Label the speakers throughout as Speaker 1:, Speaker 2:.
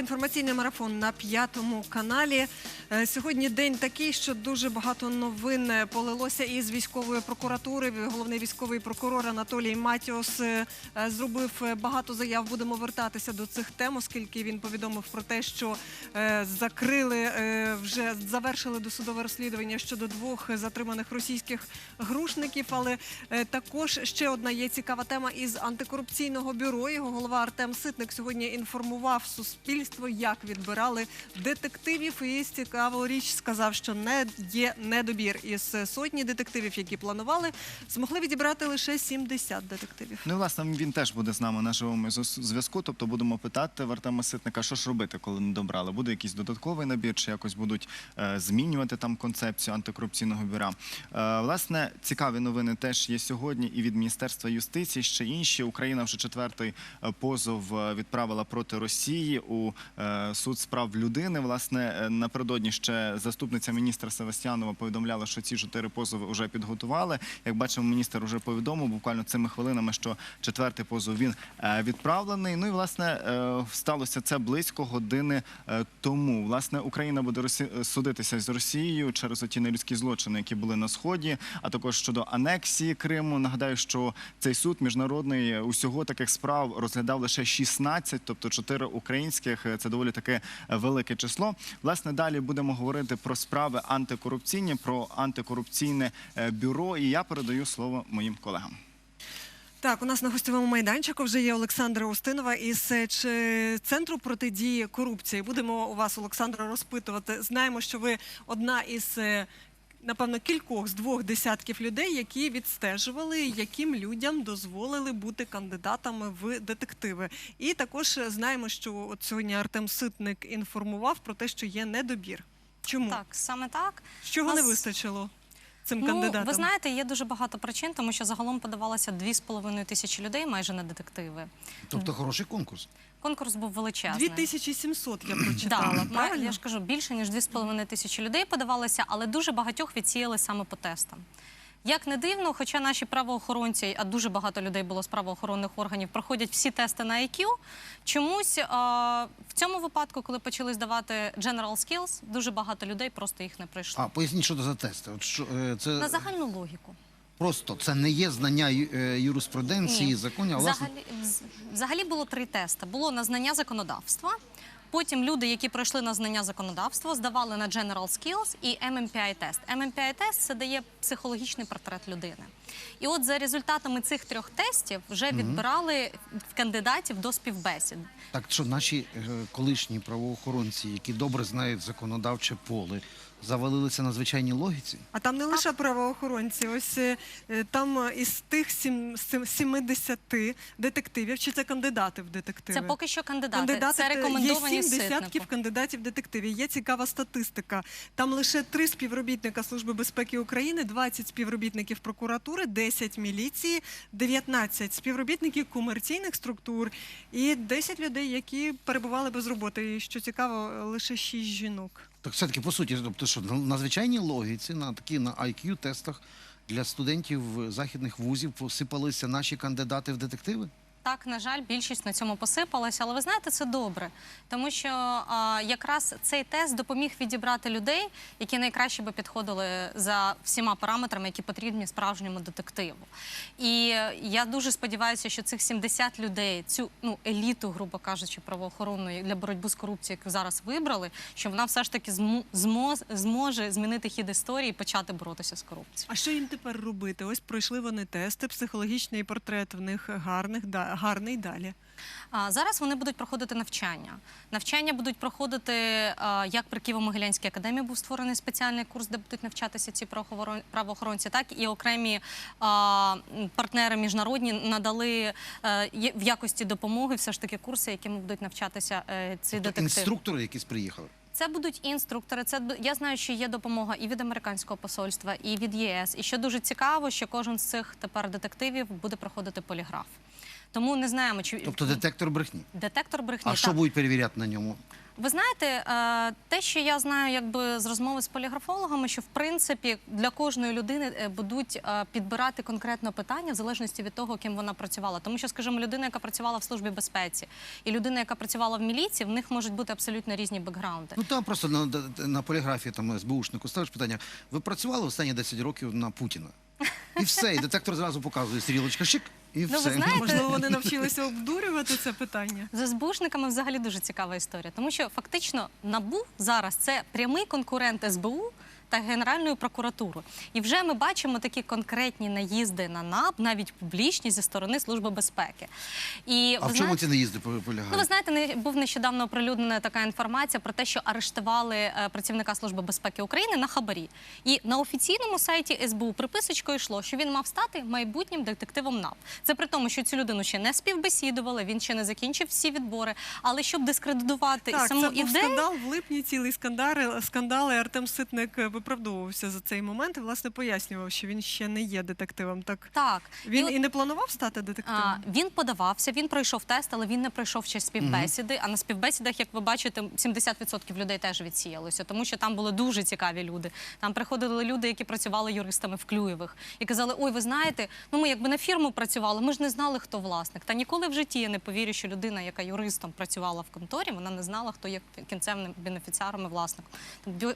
Speaker 1: Інформаційний марафон на п'ятому каналі. Е, Сьогодні день такий, що дуже багато новин е, полилося із військової прокуратури. Головний військовий прокурор Анатолій Матіос е, зробив багато заяв. Будемо вертатися до цих тем, оскільки він повідомив про те, що закрили вже завершили досудове розслідування щодо двох затриманих російських грушників. Але також ще одна є цікава тема із антикорупційного бюро. Його голова Артем Ситник сьогодні інформував суспільство, як відбирали детективів. І цікаву сказав, що не є недобір із сотні детективів, які планували, змогли відібрати лише 70 детективів.
Speaker 2: Ну, власне, він теж буде з нами на живому зв'язку. Тобто будемо питати в Ситника, що ж робити, коли не добрали. Буде якийсь додатковий набір, чи якось будуть е, змінювати там концепцію антикорупційного бюра. Е, власне, цікаві новини теж є сьогодні і від Міністерства юстиції. Ще інші. Україна вже четвертий е, позов е, відправила проти Росії у е, суд з прав людини. Власне, е, напередодні ще заступниця міністра Севастьянова повідомляла, що ці чотири позови вже підготували. Як бачимо, міністр вже повідомив буквально цими хвилинами, що четвертий позов він е, відправлений. Ну і власне е, сталося це близько години е, тому. Власне, Україна буде судитися з Росією через оті нелюдські злочини, які були на сході, а також щодо анексії Криму. Нагадаю, що цей суд міжнародний усього таких справ розглядав лише 16, тобто 4 українських. Це доволі таке велике число. Власне, далі будемо говорити про справи антикорупційні, про антикорупційне е, бюро. І я передаю слово моїм колегам.
Speaker 1: Так, у нас на гостєвому майданчику вже є Олександра Устинова із е, центру протидії корупції. Будемо у вас, Олександра, розпитувати. Знаємо, що ви одна із. Напевно, кількох з двох десятків людей, які відстежували, яким людям дозволили бути кандидатами в детективи. І також знаємо, що от сьогодні Артем Ситник інформував про те, що є недобір. Чому?
Speaker 3: Так, саме так.
Speaker 1: З чого не вистачило цим
Speaker 3: Ну,
Speaker 1: кандидатам?
Speaker 3: ви знаєте, є дуже багато причин, тому що загалом подавалося 2,5 тисячі людей майже на детективи.
Speaker 4: Тобто хороший конкурс.
Speaker 3: Конкурс був величезний.
Speaker 1: 2700 я прочитала. правильно?
Speaker 3: я ж кажу, більше ніж 2,5 тисячі людей подавалося, але дуже багатьох відсіяли саме по тестам. Як не дивно, хоча наші правоохоронці, а дуже багато людей було з правоохоронних органів, проходять всі тести на IQ, чомусь а, в цьому випадку, коли почали здавати General Skills, дуже багато людей просто їх не пройшло.
Speaker 4: А поясніть, що це за тести. От що е, це
Speaker 3: На загальну логіку.
Speaker 4: Просто це не є знання е, юриспруденції, законів, а власне
Speaker 3: Взагалі, вз- взагалі було три тести. Було на знання законодавства. Потім люди, які пройшли на знання законодавства, здавали на General Skills і MMPI тест. MMPI тест це дає психологічний портрет людини. І от за результатами цих трьох тестів вже відбирали кандидатів до співбесід.
Speaker 4: так, що наші е, колишні правоохоронці, які добре знають законодавче поле, завалилися на звичайній логіці.
Speaker 1: А там не лише правоохоронці, ось е, е, там е, із тих сім- сем- 70 детективів, чи це кандидати в детективи?
Speaker 3: Це поки що кандидати.
Speaker 1: Кандидати
Speaker 3: це
Speaker 1: те-
Speaker 3: рекомендовані
Speaker 1: є сім десятків
Speaker 3: Ситнику.
Speaker 1: кандидатів детективів. Є цікава статистика. Там лише три співробітника Служби безпеки України, 20 співробітників прокуратури, 10 міліції, 19 співробітників комерційних структур і 10 людей, які перебували без роботи. І що цікаво, лише 6 жінок.
Speaker 4: Так все-таки, по суті, тобто, що на, звичайній логіці, на такі на IQ-тестах для студентів західних вузів посипалися наші кандидати в детективи?
Speaker 3: Так, на жаль, більшість на цьому посипалася, але ви знаєте, це добре, тому що а, якраз цей тест допоміг відібрати людей, які найкраще би підходили за всіма параметрами, які потрібні справжньому детективу. І я дуже сподіваюся, що цих 70 людей, цю ну еліту, грубо кажучи, правоохоронної для боротьби з корупцією, яку зараз вибрали, що вона все ж таки змо- змо- зможе змінити хід історії і почати боротися з корупцією.
Speaker 1: А що їм тепер робити? Ось пройшли вони тести, психологічний портрет в них гарних, да, гарний далі.
Speaker 3: А зараз вони будуть проходити навчання. Навчання будуть проходити як при Києво-Могилянській академії був створений спеціальний курс, де будуть навчатися ці правоохорон- правоохоронці, так і окремі партнери міжнародні надали е, в якості допомоги все ж таки курси, якими будуть навчатися е, ці
Speaker 4: Тобто
Speaker 3: детективи.
Speaker 4: інструктори якісь приїхали.
Speaker 3: Це будуть інструктори. Це я знаю, що є допомога і від американського посольства, і від ЄС. І що дуже цікаво, що кожен з цих тепер детективів буде проходити поліграф. Тому не знаємо, чи
Speaker 4: Тобто детектор брехні.
Speaker 3: детектор брехні.
Speaker 4: А що
Speaker 3: так.
Speaker 4: будуть перевіряти на ньому?
Speaker 3: ви знаєте, е, те, що я знаю, якби з розмови з поліграфологами, що в принципі для кожної людини е, будуть е, підбирати конкретно питання в залежності від того, ким вона працювала. Тому що, скажімо, людина, яка працювала в службі безпеці, і людина, яка працювала в міліції, в них можуть бути абсолютно різні бекграунди.
Speaker 4: Ну там просто на, на поліграфії там СБУшнику ставиш питання. Ви працювали останні 10 років на Путіна? І все, і детектор зразу показує стрілочка, шик, і
Speaker 3: ви
Speaker 4: все.
Speaker 3: знаєте,
Speaker 1: Можливо, вони навчилися обдурювати це питання.
Speaker 3: З СБУшниками взагалі дуже цікава історія, тому що фактично НАБУ зараз це прямий конкурент СБУ. Та Генеральної прокуратури, і вже ми бачимо такі конкретні наїзди на НАБ, навіть публічні зі сторони Служби безпеки. І
Speaker 4: А
Speaker 3: ви
Speaker 4: в чому ці наїзди полягають?
Speaker 3: Ну, ви знаєте, не був нещодавно оприлюднена така інформація про те, що арештували е, працівника Служби безпеки України на хабарі. І на офіційному сайті СБУ приписочкою йшло, що він мав стати майбутнім детективом НАП. Це при тому, що цю людину ще не співбесідували, він ще не закінчив всі відбори. Але щоб дискредитувати
Speaker 1: Так,
Speaker 3: саму
Speaker 1: це був
Speaker 3: ідею.
Speaker 1: скандал в липні, цілий скандал, скандал, і Артем Ситник е, виправдовувався за цей момент і, власне, пояснював, що він ще не є детективом. Так
Speaker 3: Так,
Speaker 1: він
Speaker 3: от-
Speaker 1: і не планував стати детективом?
Speaker 3: А, він подавався, він пройшов тест, але він не пройшов ще співбесіди. А на співбесідах, як ви бачите, 70% людей теж відсіялося, тому що там були дуже цікаві люди. Там приходили люди, які працювали юристами в Клюєвих, і казали: Ой, ви знаєте, ну ми якби на фірму працювали, ми ж не знали, хто власник. Та ніколи в житті я не повірю, що людина, яка юристом працювала в конторі, вона не знала, хто є кінцевним бенефіціаром і власником.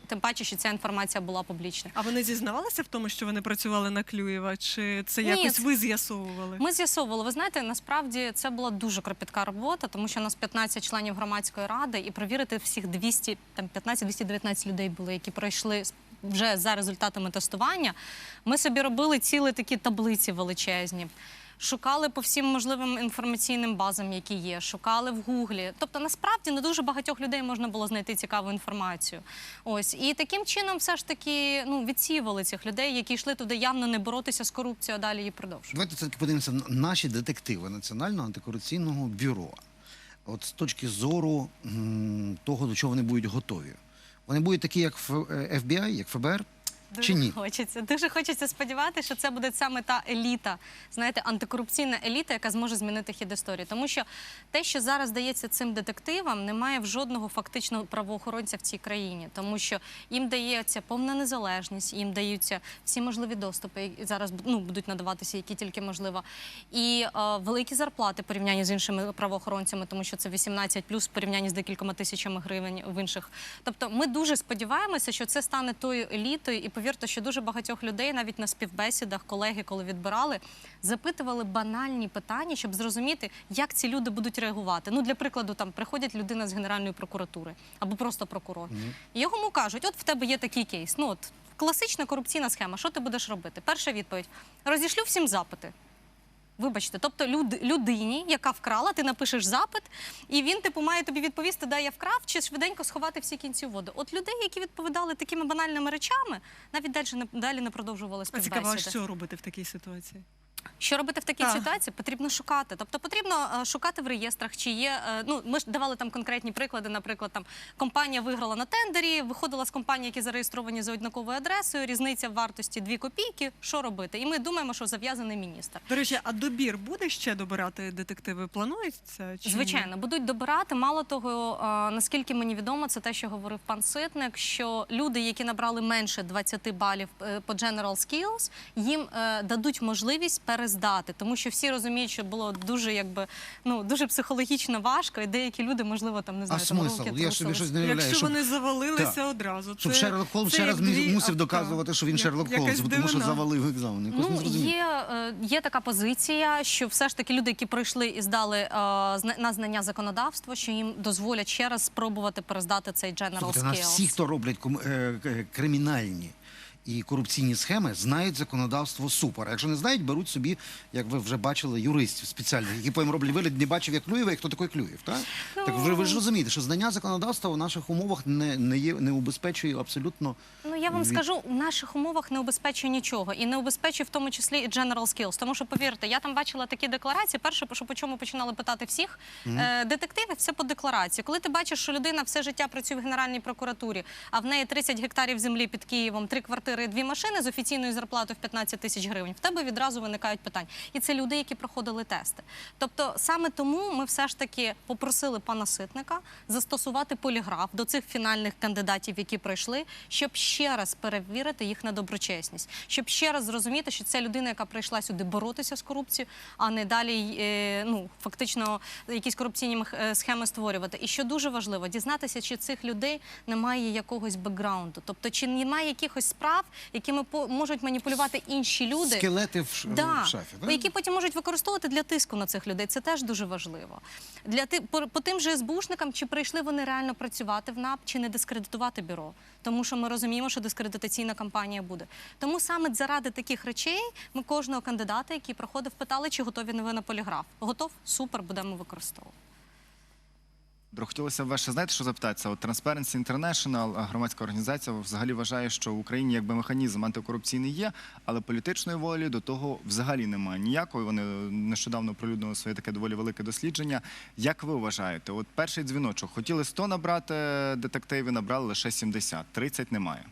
Speaker 3: Тим паче, що ця інформація була публічна.
Speaker 1: А вони зізнавалися в тому, що вони працювали на Клюєва? Чи це
Speaker 3: Ні,
Speaker 1: якось ви з'ясовували?
Speaker 3: Ми з'ясовували. Ви знаєте, насправді це була дуже кропітка робота, тому що у нас 15 членів громадської ради, і провірити всіх 200, там 15-219 людей були, які пройшли вже за результатами тестування. Ми собі робили цілі такі таблиці величезні. Шукали по всім можливим інформаційним базам, які є, шукали в Гуглі. Тобто, насправді не дуже багатьох людей можна було знайти цікаву інформацію. Ось і таким чином, все ж таки, ну відсіювали цих людей, які йшли туди явно не боротися з корупцією, а далі її продовжувати.
Speaker 4: Давайте все-таки подивимося на наші детективи Національного антикорупційного бюро. От з точки зору м, того, до чого вони будуть готові. Вони будуть такі, як Ф- е, як ФБР,
Speaker 3: Дуже
Speaker 4: чи ні?
Speaker 3: хочеться. Дуже хочеться сподіватися, що це буде саме та еліта, знаєте, антикорупційна еліта, яка зможе змінити хід історії. Тому що те, що зараз дається цим детективам, немає в жодного фактичного правоохоронця в цій країні, тому що їм дається повна незалежність, їм даються всі можливі доступи, які зараз ну, будуть надаватися, які тільки можливо, і е, великі зарплати в порівнянні з іншими правоохоронцями, тому що це 18 плюс в порівнянні з декількома тисячами гривень в інших. Тобто, ми дуже сподіваємося, що це стане тою елітою, і повірте, що дуже багатьох людей, навіть на співбесідах, колеги, коли відбирали, запитували банальні питання, щоб зрозуміти, як ці люди будуть реагувати. Ну, для прикладу, там приходять людина з генеральної прокуратури або просто прокурор. І йому кажуть: от в тебе є такий кейс. Ну от класична корупційна схема. Що ти будеш робити? Перша відповідь: розішлю всім запити. Вибачте, тобто люд, людині, яка вкрала, ти напишеш запит, і він типу має тобі відповісти, де я вкрав, чи швиденько сховати всі кінці води. воду. От людей, які відповідали такими банальними речами, навіть далі не далі не продовжували
Speaker 1: А цікаво, що робити в такій ситуації?
Speaker 3: Що робити в такій
Speaker 1: Так.
Speaker 3: ситуації? Потрібно шукати. Тобто потрібно е, шукати в реєстрах, чи є. е, ну, ми ж давали там конкретні приклади. Наприклад, там компанія виграла на тендері, виходила з компанії, які зареєстровані за однаковою адресою, різниця в вартості 2 копійки. Що робити? І ми думаємо, що зав'язаний міністр.
Speaker 1: До речі, а добір буде ще добирати детективи? Планується? Чи ні?
Speaker 3: Звичайно, будуть добирати. Мало того, е, наскільки мені відомо, це те, що говорив пан Ситник, що люди, які набрали менше 20 балів по General Skills, їм дадуть можливість перездати, тому що всі розуміють, що було дуже якби ну дуже психологічно важко, і деякі люди, можливо, там не
Speaker 4: А
Speaker 3: там
Speaker 4: смисл?
Speaker 3: руки
Speaker 4: Я собі щось не уявляю.
Speaker 1: Якщо
Speaker 4: щоб-
Speaker 1: вони завалилися
Speaker 4: Так.
Speaker 1: одразу,
Speaker 4: Щоб
Speaker 1: це,
Speaker 4: Шерлок Холмс ще раз
Speaker 1: дві
Speaker 4: мусив доказувати, що він
Speaker 1: Як-
Speaker 4: Шерлок Холмс, тому що завалив екзамен. Якось
Speaker 3: Ну, є, е, є така позиція, що все ж таки люди, які пройшли і здали е, на знання законодавства, що їм дозволять ще раз спробувати перездати цей General
Speaker 4: Слухайте, нас всі, хто роблять е, кримінальні і корупційні схеми, знають законодавство супер. Якщо не знають, беруть собі, як ви вже бачили, юристів спеціальних, які потім роблять вигляд, не бачив, як Клюєва, і хто такий Клюєв. Так?
Speaker 3: Ну.
Speaker 4: Так ви, ви ж розумієте, що знання законодавства у наших умовах не, не, є, не убезпечує абсолютно.
Speaker 3: Ну я вам
Speaker 4: від-
Speaker 3: скажу, в наших умовах не убезпечує нічого, і не убезпечує в тому числі і General Skills. Тому що повірте, я там бачила такі декларації. Перше, що по чому починали питати всіх е, детективи, все по декларації. Коли ти бачиш, що людина все життя працює в генеральній прокуратурі, а в неї 30 гектарів землі під Києвом, три квартири квартири, дві машини з офіційною зарплатою в 15 тисяч гривень, в тебе відразу виникають питання. І це люди, які проходили тести. Тобто, саме тому ми все ж таки попросили пана Ситника застосувати поліграф до цих фінальних кандидатів, які пройшли, щоб ще раз перевірити їх на доброчесність, щоб ще раз зрозуміти, що це людина, яка прийшла сюди боротися з корупцією, а не далі е, ну фактично якісь корупційні е, схеми створювати. І що дуже важливо, дізнатися, чи цих людей немає якогось бекграунду, тобто чи немає якихось справ, якими по- можуть маніпулювати інші люди.
Speaker 4: Скелети в, ш...
Speaker 3: Да,
Speaker 4: в шафі.
Speaker 3: бо які потім можуть використовувати для тиску на цих людей. Це теж дуже важливо. Для ти по, по тим же СБУшникам, чи прийшли вони реально працювати в НАП, чи не дискредитувати бюро. Тому що ми розуміємо, що дискредитаційна кампанія буде. Тому саме заради таких речей ми кожного кандидата, який проходив, питали, чи готові не ви на поліграф. Готов? Супер, будемо використовувати.
Speaker 2: Хотілося б ще знаєте, що запитатися? От Transparency International, громадська організація, взагалі вважає, що в Україні якби механізм антикорупційний є, але політичної волі до того взагалі немає ніякої. Вони нещодавно оприлюднили своє таке доволі велике дослідження. Як ви вважаєте? От перший дзвіночок хотіли 100 набрати детективів, набрали лише 70, 30 немає.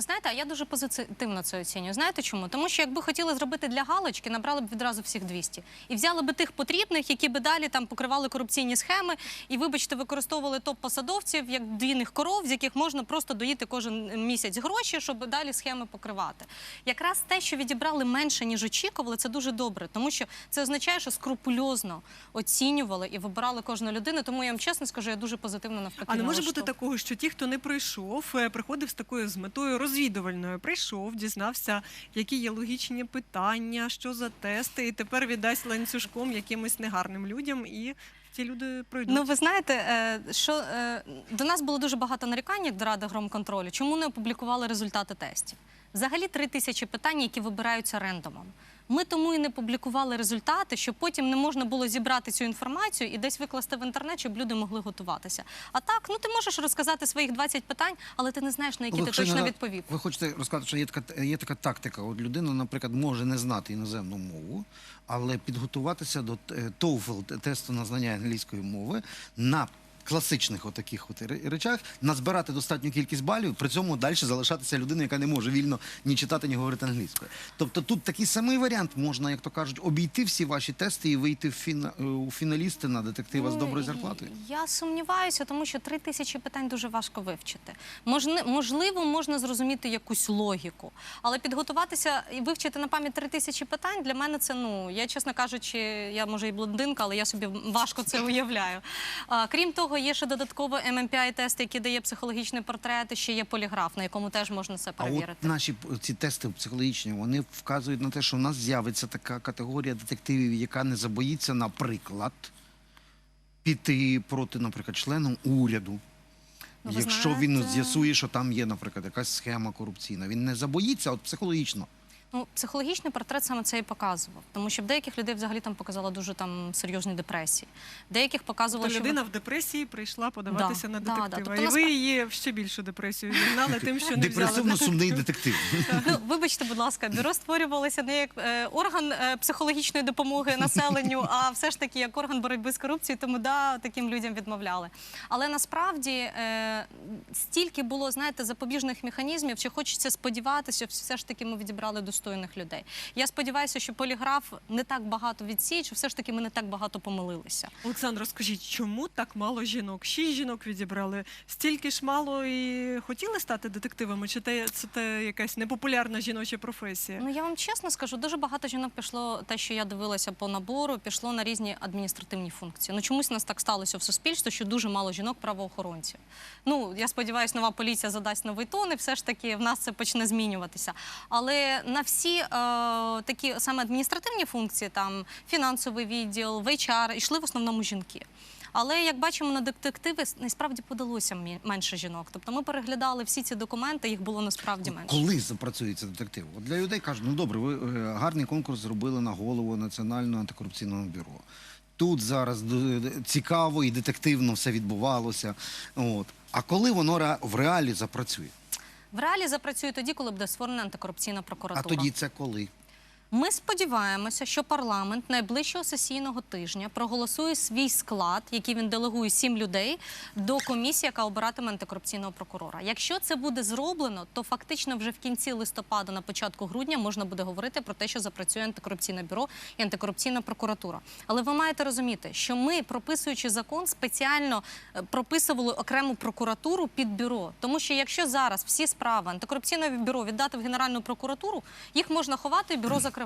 Speaker 3: Ви знаєте, а я дуже позитивно це оцінюю. Знаєте чому? Тому що якби хотіли зробити для галочки, набрали б відразу всіх 200. І взяли би тих потрібних, які би далі там покривали корупційні схеми, і, вибачте, використовували топ-посадовців як двійних коров, з яких можна просто доїти кожен місяць гроші, щоб далі схеми покривати. Якраз те, що відібрали менше, ніж очікували, це дуже добре, тому що це означає, що скрупульозно оцінювали і вибирали кожну людину. Тому я вам чесно скажу, я дуже позитивно навпаки.
Speaker 1: А не може бути такого, що ті, хто не прийшов, е, приходив з такою з метою розвідувальною. Прийшов, дізнався, які є логічні питання, що за тести, і тепер віддасть ланцюжком якимось негарним людям, і ці люди пройдуть.
Speaker 3: Ну, ви знаєте, е, що е, до нас було дуже багато нарікань як до Ради громконтролю. Чому не опублікували результати тестів? Взагалі три тисячі питань, які вибираються рендомом. Ми тому і не публікували результати, щоб потім не можна було зібрати цю інформацію і десь викласти в інтернет, щоб люди могли готуватися. А так, ну ти можеш розказати своїх 20 питань, але ти не знаєш, на які ти точно
Speaker 4: ну,
Speaker 3: відповів.
Speaker 4: Ви хочете розказати, що є така, є така тактика. От людина, наприклад, може не знати іноземну мову, але підготуватися до е, TOEFL, тесту на знання англійської мови, на класичних отаких от речах, назбирати достатню кількість балів, при цьому далі залишатися людиною, яка не може вільно ні читати, ні говорити англійською. Тобто тут такий самий варіант можна, як то кажуть, обійти всі ваші тести і вийти в фіна, е, у фіналісти на детектива з
Speaker 3: Ну,
Speaker 4: доброю зарплатою.
Speaker 3: Я сумніваюся, тому що три тисячі питань дуже важко вивчити. Можливо, можна зрозуміти якусь логіку, але підготуватися і вивчити на пам'ять три тисячі питань для мене це ну я чесно кажучи, я може і блондинка, але я собі важко це уявляю. А, крім того, є ще додатково MMPI тест, який дає психологічний портрет, і ще є поліграф, на якому теж можна це
Speaker 4: А от
Speaker 3: перевірити.
Speaker 4: наші ці тести психологічні вони вказують на те, що в нас з'явиться така категорія детективів, яка не забоїться, наприклад, піти проти, наприклад, членам уряду.
Speaker 3: Ну,
Speaker 4: Якщо він з'ясує, що там є, наприклад, якась схема корупційна, він не забоїться, от психологічно.
Speaker 3: Ну, психологічний портрет саме це і показував, тому що в деяких людей взагалі там показала дуже там серйозні депресії. Деяких показувало,
Speaker 1: Тобто
Speaker 3: що
Speaker 1: людина в депресії прийшла подаватися
Speaker 3: Да,
Speaker 1: на
Speaker 3: да, да.
Speaker 1: детектива.
Speaker 3: Тобто
Speaker 1: І
Speaker 3: насправ-
Speaker 1: ви її в ще більшу депресію вігнали тим, що не взяли.
Speaker 4: Депресивно-сумний детектив.
Speaker 3: Ну, вибачте, будь ласка, бюро створювалося не як е, орган е, психологічної допомоги населенню, а все ж таки як орган боротьби з корупцією, тому да, таким людям відмовляли. Але насправді е, стільки було, знаєте, запобіжних механізмів, що хочеться сподіватися, що все ж таки ми відібрали достойних людей. Я сподіваюся, що поліграф не так багато відсіє, що все ж таки ми не так багато помилилися.
Speaker 1: Олександр, скажіть, чому так мало жінок? Шість жінок відібрали. Стільки ж мало і хотіли стати детективами? Чи те, це те якась непопулярна жіноча професія?
Speaker 3: Ну я вам чесно скажу, дуже багато жінок пішло, те, що я дивилася по набору, пішло на різні адміністративні функції. Ну чомусь у нас так сталося в суспільстві, що дуже мало жінок правоохоронців. Ну я сподіваюся, нова поліція задасть новий тон, і все ж таки в нас це почне змінюватися. Але на всі е, такі саме адміністративні функції, там фінансовий відділ, HR, йшли в основному жінки. Але як бачимо, на детективи насправді подалося менше жінок. Тобто ми переглядали всі ці документи, їх було насправді менше.
Speaker 4: Коли запрацюється детектив? От для людей кажуть, ну добре, ви е, гарний конкурс зробили на голову Національного антикорупційного бюро. Тут зараз д- цікаво і детективно все відбувалося. От. А коли воно в реалі запрацює?
Speaker 3: В реалі запрацює тоді, коли буде створена антикорупційна
Speaker 4: А
Speaker 3: прокуратура.
Speaker 4: тоді це коли?
Speaker 3: Ми сподіваємося, що парламент найближчого сесійного тижня проголосує свій склад, який він делегує сім людей, до комісії, яка обиратиме антикорупційного прокурора. Якщо це буде зроблено, то фактично вже в кінці листопада, на початку грудня, можна буде говорити про те, що запрацює антикорупційне бюро і антикорупційна прокуратура. Але ви маєте розуміти, що ми, прописуючи закон, спеціально е, прописували окрему прокуратуру під бюро. Тому що якщо зараз всі справи антикорупційного бюро віддати в Генеральну прокуратуру, їх можна ховати і бюро закривати.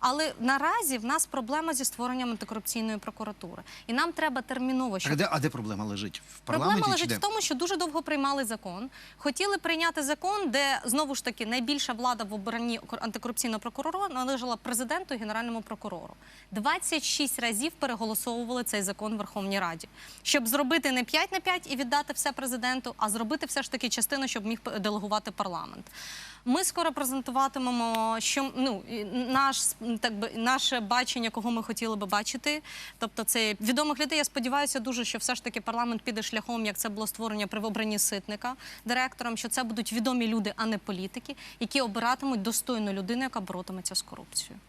Speaker 3: Але наразі в нас проблема зі створенням антикорупційної прокуратури, і нам треба терміново, щоб
Speaker 4: А де, а де проблема лежить? В
Speaker 3: Проблема
Speaker 4: парламенті чи
Speaker 3: лежить
Speaker 4: де?
Speaker 3: в тому, що дуже довго приймали закон. Хотіли прийняти закон, де знову ж таки найбільша влада в обранні антикорупційного прокурора належала президенту і генеральному прокурору. 26 разів переголосовували цей закон в Верховній Раді, щоб зробити не 5 на 5 і віддати все президенту, а зробити все ж таки частину, щоб міг делегувати парламент. Ми скоро презентуватимемо, що ну наш так би наше бачення, кого ми хотіли би бачити. Тобто, це відомих людей. Я сподіваюся дуже, що все ж таки парламент піде шляхом, як це було створення при вибранні ситника директором. Що це будуть відомі люди, а не політики, які обиратимуть достойну людину, яка боротиметься з корупцією.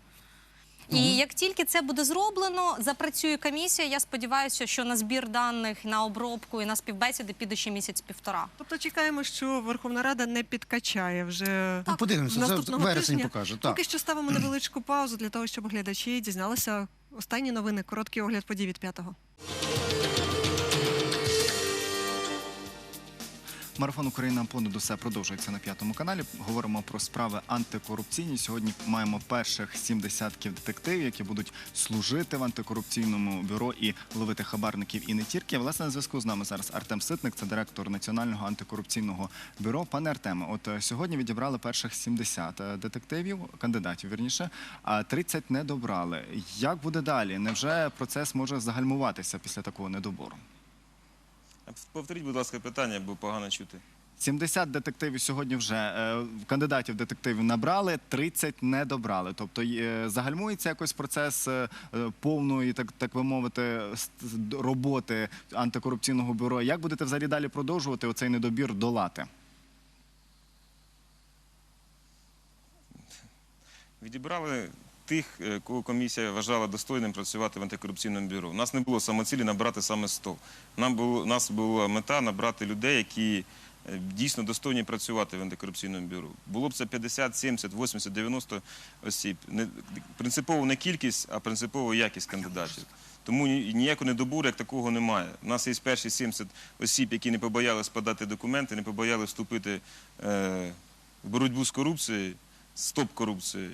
Speaker 3: І як тільки це буде зроблено, запрацює комісія. Я сподіваюся, що на збір даних, на обробку і на співбесіди піде ще місяць-півтора.
Speaker 1: Тобто чекаємо, що Верховна Рада не підкачає вже
Speaker 4: Ну, подивимося, це
Speaker 1: наступного
Speaker 4: вересень
Speaker 1: тижня.
Speaker 4: покаже. Так.
Speaker 1: Поки що ставимо невеличку паузу для того, щоб глядачі дізналися останні новини. Короткий огляд подій від п'ятого.
Speaker 2: Марафон Україна понад усе продовжується на п'ятому каналі. Говоримо про справи антикорупційні. Сьогодні маємо перших сім десятків детективів, які будуть служити в антикорупційному бюро і ловити хабарників і не тільки. Власне, на зв'язку з нами зараз Артем Ситник, це директор Національного антикорупційного бюро. Пане Артеме, от е, сьогодні відібрали перших 70 е, детективів, кандидатів вірніше, а 30 не добрали. Як буде далі? Невже процес може загальмуватися після такого недобору?
Speaker 5: Повторіть, будь ласка, питання, бо погано чути.
Speaker 2: 70 детективів сьогодні вже е, кандидатів детективів набрали, 30 не добрали. Тобто е, загальмується якось процес е, повної, так так би мовити, роботи антикорупційного бюро. Як будете взагалі далі продовжувати оцей недобір долати?
Speaker 5: Відібрали тих, е, кого комісія вважала достойним працювати в антикорупційному бюро. У нас не було самоцілі набрати саме 100. Нам було, у нас була мета набрати людей, які е, дійсно достойні працювати в антикорупційному бюро. Було б це 50, 70, 80, 90 осіб. Принципово не кількість, а принципово якість кандидатів. Тому ніякого недобору як такого немає. У нас є перші 70 осіб, які не побоялись подати документи, не побоялись вступити е, в боротьбу з корупцією, стоп корупцією.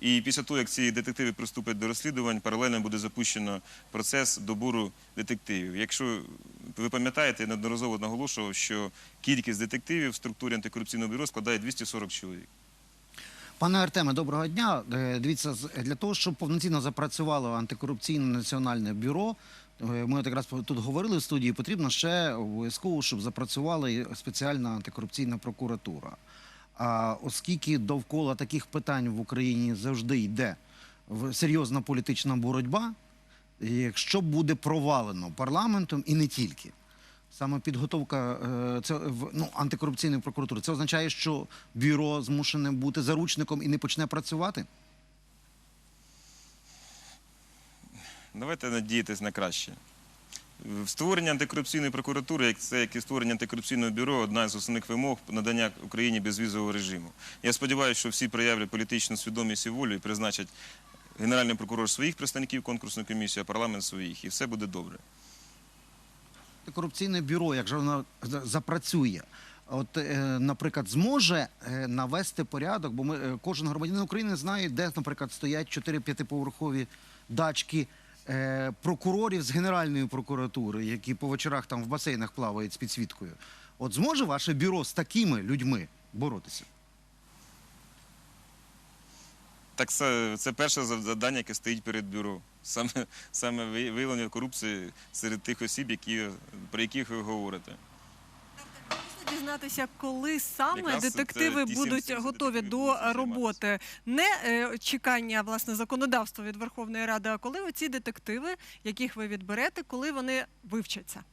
Speaker 5: І після того, як ці детективи приступлять до розслідувань, паралельно буде запущено процес добору детективів. Якщо ви пам'ятаєте, я неодноразово наголошував, що кількість детективів в структурі антикорупційного бюро складає 240 чоловік.
Speaker 4: Пане Артеме, доброго дня. Е, Дивіться, для того, щоб повноцінно запрацювало антикорупційне національне бюро. е, Ми якраз тут говорили в студії, потрібно ще обов'язково, щоб запрацювала спеціальна антикорупційна прокуратура. Оскільки довкола таких питань в Україні завжди йде серйозна політична боротьба, якщо буде провалено парламентом і не тільки. Саме підготовка е, ну антикорупційної прокуратури. Це означає, що бюро змушене бути заручником і не почне працювати.
Speaker 5: Давайте надіятись на краще. В створенні антикорупційної прокуратури, як це як і створення антикорупційного бюро, одна з основних вимог надання Україні безвізового режиму. Я сподіваюся, що всі проявлять політичну свідомість і волю і призначать генеральний прокурор своїх представників конкурсної комісії, а парламент своїх, і все буде добре.
Speaker 4: Антикорупційне бюро, як же воно запрацює, от, е, наприклад, зможе е, навести порядок, бо ми е, кожен громадянин України знає, де, наприклад, стоять 4-5-поверхові дачки прокурорів з Генеральної прокуратури, які по вечорах там в басейнах плавають з підсвіткою. От зможе ваше бюро з такими людьми боротися?
Speaker 5: Так це, це перше зав- завдання, яке стоїть перед бюро. Саме, саме виявлення корупції серед тих осіб, які, про яких ви говорите.
Speaker 1: Дізнатися, коли саме
Speaker 5: Якраз
Speaker 1: детективи
Speaker 5: ті
Speaker 1: будуть готові до роботи. Не е, чекання власне законодавства від Верховної Ради, а коли оці детективи, яких ви відберете, коли вони вивчаться.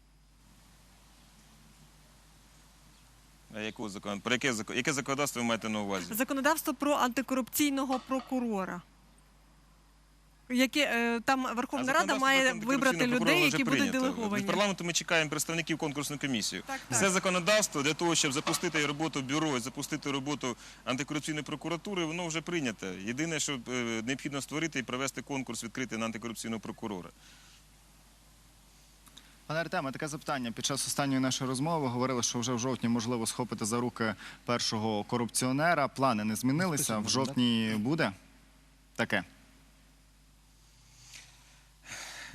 Speaker 5: А якого закон... Про яке, яке законодавство ви маєте на увазі?
Speaker 1: Законодавство про антикорупційного прокурора. Яке е, там Верховна Рада має вибрати людей, які будуть делеговані.
Speaker 5: Від парламенту ми чекаємо представників конкурсної комісії.
Speaker 1: Так, так.
Speaker 5: Це законодавство для того, щоб запустити роботу бюро і запустити роботу антикорупційної прокуратури, воно вже прийнято. Єдине, що е, необхідно створити і провести конкурс відкритий на антикорупційного прокурора.
Speaker 2: Пане Артеме, таке запитання. Під час останньої нашої розмови говорили, що вже в жовтні можливо схопити за руки першого корупціонера. Плани не змінилися. В жовтні буде таке.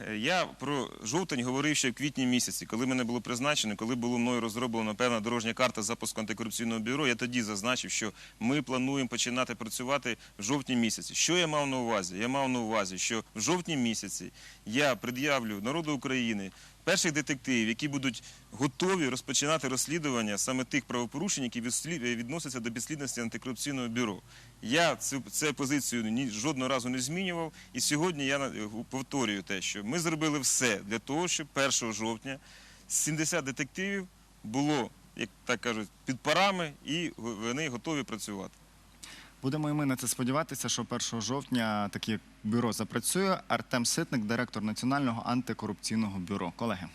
Speaker 5: Е, Я про жовтень говорив ще в квітні місяці, коли мене було призначено, коли було мною розроблена певна дорожня карта запуску антикорупційного бюро. Я тоді зазначив, що ми плануємо починати працювати в жовтні місяці. Що я мав на увазі? Я мав на увазі, що в жовтні місяці я пред'явлю народу України перших детективів, які будуть готові розпочинати розслідування саме тих правопорушень, які відносяться до підслідності антикорупційного бюро. Я цю, позицію жодного разу не змінював. І сьогодні я повторюю те, що ми зробили все для того, щоб 1 жовтня 70 детективів було, як так кажуть, під парами, і вони готові працювати.
Speaker 2: Будемо і ми на це сподіватися, що 1 жовтня таке бюро запрацює. Артем Ситник, директор Національного антикорупційного бюро. Колеги.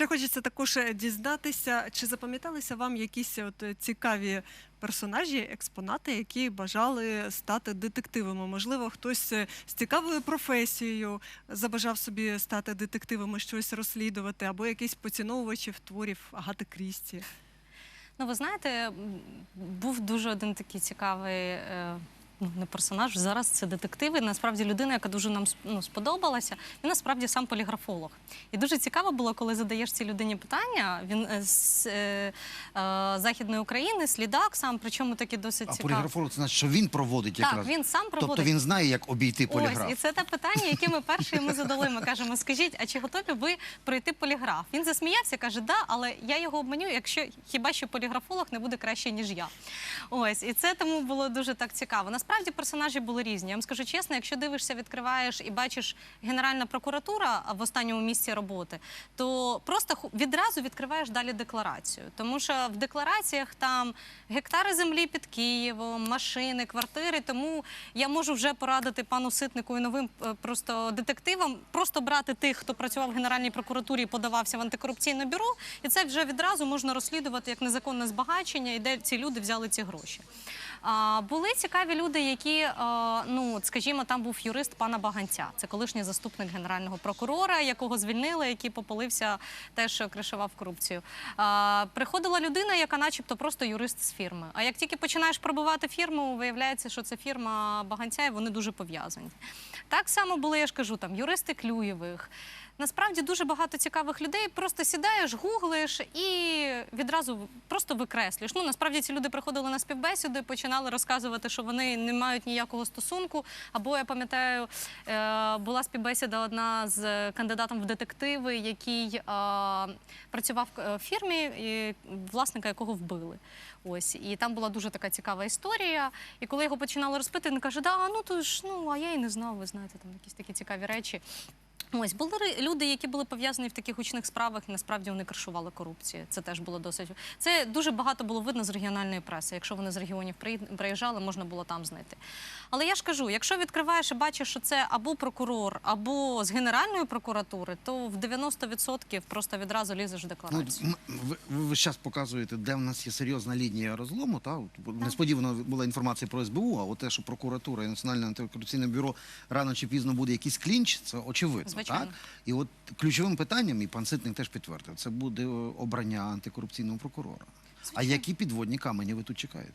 Speaker 1: Ще хочеться також е, дізнатися, чи запам'яталися вам якісь от е, цікаві персонажі, експонати, які бажали стати детективами. Можливо, хтось е, з цікавою професією забажав собі стати детективом і щось розслідувати, або якісь поціновувачів творів Агати Крісті.
Speaker 3: Ну, ви знаєте, був дуже один такий цікавий. е, Ну, не персонаж, зараз це детективи. Насправді людина, яка дуже нам ну, сподобалася. Він насправді сам поліграфолог. І дуже цікаво було, коли задаєш цій людині питання. Він е, з е, е, Західної України, слідак сам, причому таки досить
Speaker 4: А
Speaker 3: цікавий.
Speaker 4: поліграфолог це значить, що він проводить
Speaker 3: Так,
Speaker 4: якраз.
Speaker 3: він сам проводить.
Speaker 4: Тобто він знає, як обійти поліграф.
Speaker 3: Ось, і це те питання, яке ми перше йому задали. Ми кажемо, скажіть, а чи готові ви пройти поліграф? Він засміявся, каже, да, але я його обманю, якщо хіба що поліграфолог не буде краще, ніж я. Ось, і це тому було дуже так цікаво. Насправді персонажі були різні. Я вам скажу чесно, якщо дивишся, відкриваєш і бачиш Генеральна прокуратура в останньому місці роботи, то просто відразу відкриваєш далі декларацію. Тому що в деклараціях там гектари землі під Києвом, машини, квартири. Тому я можу вже порадити пану Ситнику і новим е, просто детективам просто брати тих, хто працював в Генеральній прокуратурі і подавався в антикорупційне бюро, і це вже відразу можна розслідувати як незаконне збагачення, і де ці люди взяли ці гроші. Були цікаві люди, які, е, ну скажімо, там був юрист пана Баганця. Це колишній заступник генерального прокурора, якого звільнили, який попалився, теж кришував корупцію. Приходила людина, яка, начебто, просто юрист з фірми. А як тільки починаєш пробивати фірму, виявляється, що це фірма Баганця, і вони дуже пов'язані. Так само були, я ж кажу, там юристи Клюєвих. Насправді дуже багато цікавих людей. Просто сідаєш, гуглиш і відразу просто викреслюєш. Ну насправді ці люди приходили на співбесіди, починали розказувати, що вони не мають ніякого стосунку. Або я пам'ятаю, е, була співбесіда одна з кандидатом в детективи, який е, працював в фірмі, власника якого вбили. Ось і там була дуже така цікава історія. І коли його починали розпити, він каже: Да, ну то ж ну а я і не знав. Ви знаєте, там якісь такі цікаві речі. Ось були люди, які були пов'язані в таких гучних справах, і насправді вони кришували корупцію. Це теж було досить. Це дуже багато було видно з регіональної преси. Якщо вони з регіонів приїжджали, можна було там знайти. Але я ж кажу, якщо відкриваєш і бачиш, що це або прокурор, або з Генеральної прокуратури, то в 90% просто відразу лізеш в
Speaker 4: Ну,
Speaker 3: декларацію.
Speaker 4: м- ви, ви зараз показуєте, де в нас є серйозна лінія розлому. Та? Несподівано була інформація про СБУ, а от те, що прокуратура і Національне антикорупційне бюро рано чи пізно буде якийсь клінч, це очевидно.
Speaker 3: Звичайно.
Speaker 4: Так? І от ключовим питанням, і пан Ситник теж підтвердив, це буде обрання антикорупційного прокурора. А які підводні камені ви тут чекаєте?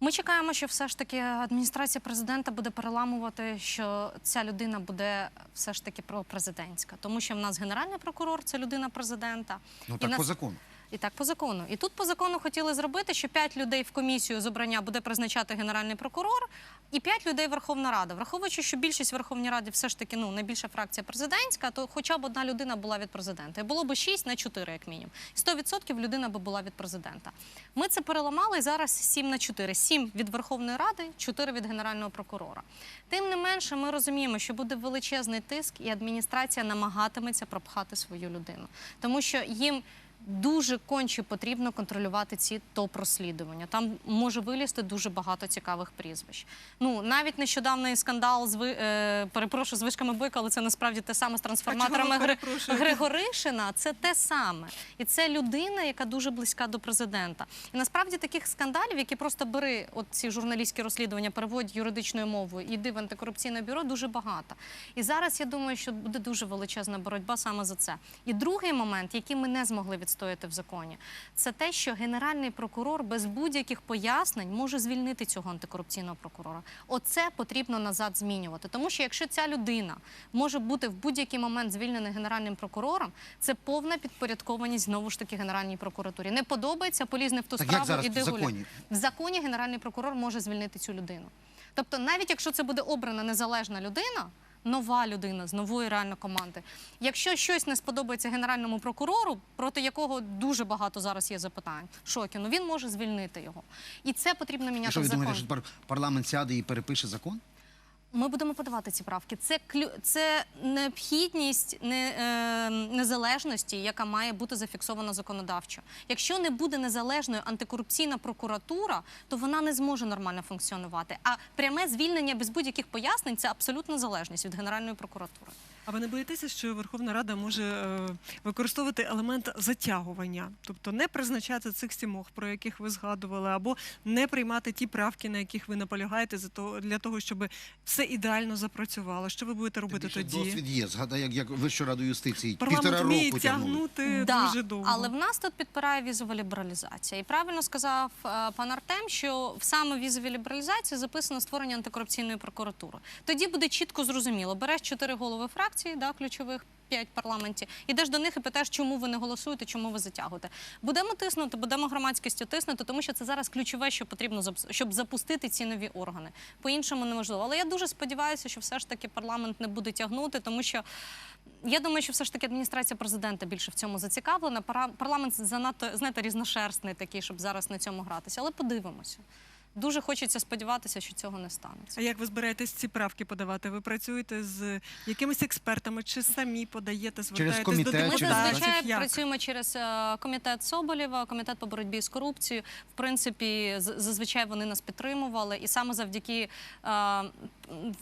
Speaker 3: Ми чекаємо, що все ж таки адміністрація президента буде переламувати, що ця людина буде все ж таки пропрезидентська, тому що в нас генеральний прокурор це людина президента.
Speaker 4: Ну
Speaker 3: І
Speaker 4: так
Speaker 3: нас-
Speaker 4: по закону.
Speaker 3: І так по закону. І тут по закону хотіли зробити, що 5 людей в комісію з обрання буде призначати генеральний прокурор, і 5 людей Верховна Рада. Враховуючи, що більшість в Верховній Раді все ж таки ну найбільша фракція президентська, то хоча б одна людина була від президента. І було б 6 на 4, як мінімум. 100% людина би була від президента. Ми це переламали і зараз 7 на 4. 7 від Верховної Ради, 4 від генерального прокурора. Тим не менше, ми розуміємо, що буде величезний тиск, і адміністрація намагатиметься пропхати свою людину, тому що їм Дуже конче потрібно контролювати ці топ-розслідування. Там може вилізти дуже багато цікавих прізвищ. Ну навіть нещодавний скандал з ви е, перепрошую з вишками бойка, але це насправді те саме з трансформаторами Гри... Григоришина. Це те саме, і це людина, яка дуже близька до президента. І насправді таких скандалів, які просто бери от ці журналістські розслідування, переводять юридичною мовою і йди в антикорупційне бюро, дуже багато. І зараз я думаю, що буде дуже величезна боротьба саме за це. І другий момент, який ми не змогли відстояти в законі, це те, що генеральний прокурор без будь-яких пояснень може звільнити цього антикорупційного прокурора. Оце потрібно назад змінювати. Тому що якщо ця людина може бути в будь-який момент звільнена генеральним прокурором, це повна підпорядкованість знову ж таки генеральній прокуратурі. Не подобається, поліз не в ту
Speaker 4: Так
Speaker 3: справу,
Speaker 4: в законі?
Speaker 3: В законі генеральний прокурор може звільнити цю людину. Тобто, навіть якщо це буде обрана незалежна людина, нова людина з нової реально команди, якщо щось не сподобається генеральному прокурору, проти якого дуже багато зараз є запитань, Шокіну, він може звільнити його. І це потрібно
Speaker 4: І
Speaker 3: міняти
Speaker 4: що
Speaker 3: в
Speaker 4: ви
Speaker 3: законі.
Speaker 4: думаєте, що пар- парламент сяде і перепише закон?
Speaker 3: Ми будемо подавати ці правки. Це клю... це необхідність не, е, незалежності, яка має бути зафіксована законодавчо. Якщо не буде незалежною антикорупційна прокуратура, то вона не зможе нормально функціонувати. А пряме звільнення без будь-яких пояснень це абсолютна залежність від Генеральної прокуратури.
Speaker 1: А ви не боїтеся, що Верховна Рада може е, використовувати елемент затягування, тобто не призначати цих сімох, про яких ви згадували, або не приймати ті правки, на яких ви наполягаєте, за того для того, щоб все ідеально запрацювало. Що ви будете робити тоді?
Speaker 4: Досвід є. Згадай, як, як Вищу раду юстиції.
Speaker 1: Парламент
Speaker 4: Півтора
Speaker 1: вміє
Speaker 4: року тягнули.
Speaker 1: тягнути
Speaker 3: Да,
Speaker 1: дуже довго.
Speaker 3: Але в нас тут підпирає візова лібералізація. І правильно сказав е, пан Артем, що в саме візовій лібералізації записано створення антикорупційної прокуратури. Тоді буде чітко зрозуміло. Береш чотири голови фракції, да, ключових. П'ять в парламенті, ідеш до них і питаєш, чому ви не голосуєте, чому ви затягуєте. Будемо тиснути, будемо громадськістю тиснути, тому що це зараз ключове, що потрібно щоб запустити ці нові органи. По-іншому неможливо. Але я дуже сподіваюся, що все ж таки парламент не буде тягнути, тому що я думаю, що все ж таки адміністрація президента більше в цьому зацікавлена. Парламент занадто знаєте, різношерстний такий, щоб зараз на цьому гратися. Але подивимося. Дуже хочеться сподіватися, що цього не станеться.
Speaker 1: А як ви збираєтесь ці правки подавати? Ви працюєте з якимись експертами чи самі подаєте, звертаєтесь
Speaker 4: комітет,
Speaker 1: до
Speaker 3: Ми
Speaker 1: депутатів?
Speaker 3: зазвичай
Speaker 1: Як?
Speaker 3: працюємо через е, комітет Соболєва, комітет по боротьбі з корупцією. В принципі, з- зазвичай вони нас підтримували, і саме завдяки е,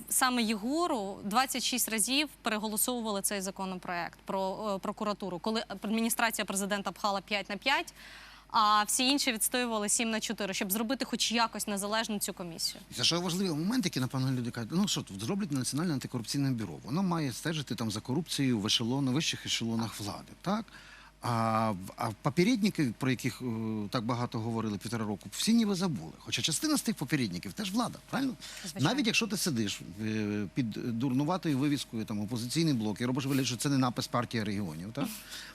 Speaker 3: саме Єгору 26 разів переголосовували цей законопроект про е, прокуратуру, коли адміністрація президента пхала 5 на 5, а всі інші відстоювали 7 на 4, щоб зробити хоч якось незалежну цю комісію.
Speaker 4: Це ж важливий момент, який, напевно, люди кажуть, ну що, зроблять Національне антикорупційне бюро. Воно має стежити там за корупцією в ешелону, вищих ешелонах влади. Так? А, а попередники, про яких е, так багато говорили півтора року, всі ніби забули. Хоча частина з тих попередників теж влада, правильно?
Speaker 3: Звичайно.
Speaker 4: Навіть якщо ти сидиш е, під дурнуватою вивіскою там опозиційний блок і робиш вигляд, що це не напис партії регіонів, так?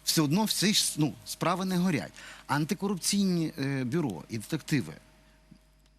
Speaker 4: все одно всі ну, справи не горять. Антикорупційні е, бюро і детективи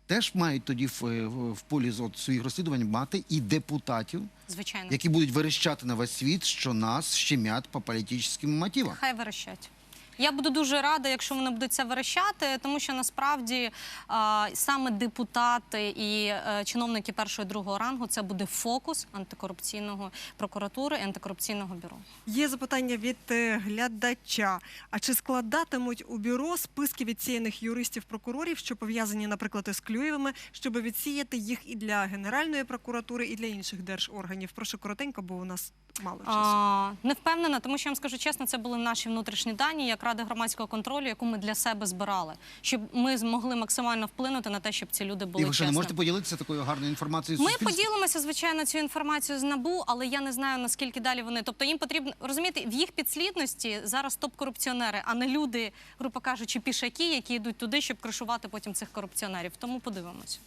Speaker 4: теж мають тоді в, е, в, полі зо- своїх розслідувань мати і депутатів,
Speaker 3: Звичайно,
Speaker 4: які будуть верещати на весь світ, що нас щемять по політичним мотивам.
Speaker 3: Хай верещать. Я буду дуже рада, якщо вони будуть це верещати, тому що насправді а, саме депутати і е, чиновники першого і другого рангу це буде фокус антикорупційного прокуратури і антикорупційного бюро.
Speaker 1: Є запитання від е, глядача. А чи складатимуть у бюро списки відсіяних юристів-прокурорів, що пов'язані, наприклад, із Клюєвими, щоб відсіяти їх і для Генеральної прокуратури, і для інших держорганів? Прошу коротенько, бо у нас мало часу.
Speaker 3: А, не впевнена, тому що я вам скажу чесно, це були наші внутрішні дані як ради громадського контролю, яку ми для себе збирали, щоб ми змогли максимально вплинути на те, щоб ці люди були
Speaker 4: І ви що не можете поділитися такою гарною інформацією?
Speaker 3: Ми поділимося, звичайно, цю інформацію з набу, але я не знаю наскільки далі вони. Тобто їм потрібно розумієте, в їх підслідності зараз топ-корупціонери, а не люди, грубо кажучи, пішаки, які йдуть туди, щоб кришувати потім цих корупціонерів. Тому подивимося.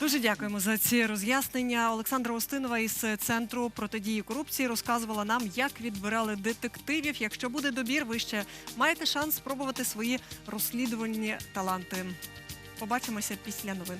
Speaker 1: Дуже дякуємо за ці роз'яснення. Олександра Остинова із центру протидії корупції розказувала нам, як відбирали детективів. Якщо буде добір, ви ще маєте шанс спробувати свої розслідувальні таланти. Побачимося після новин.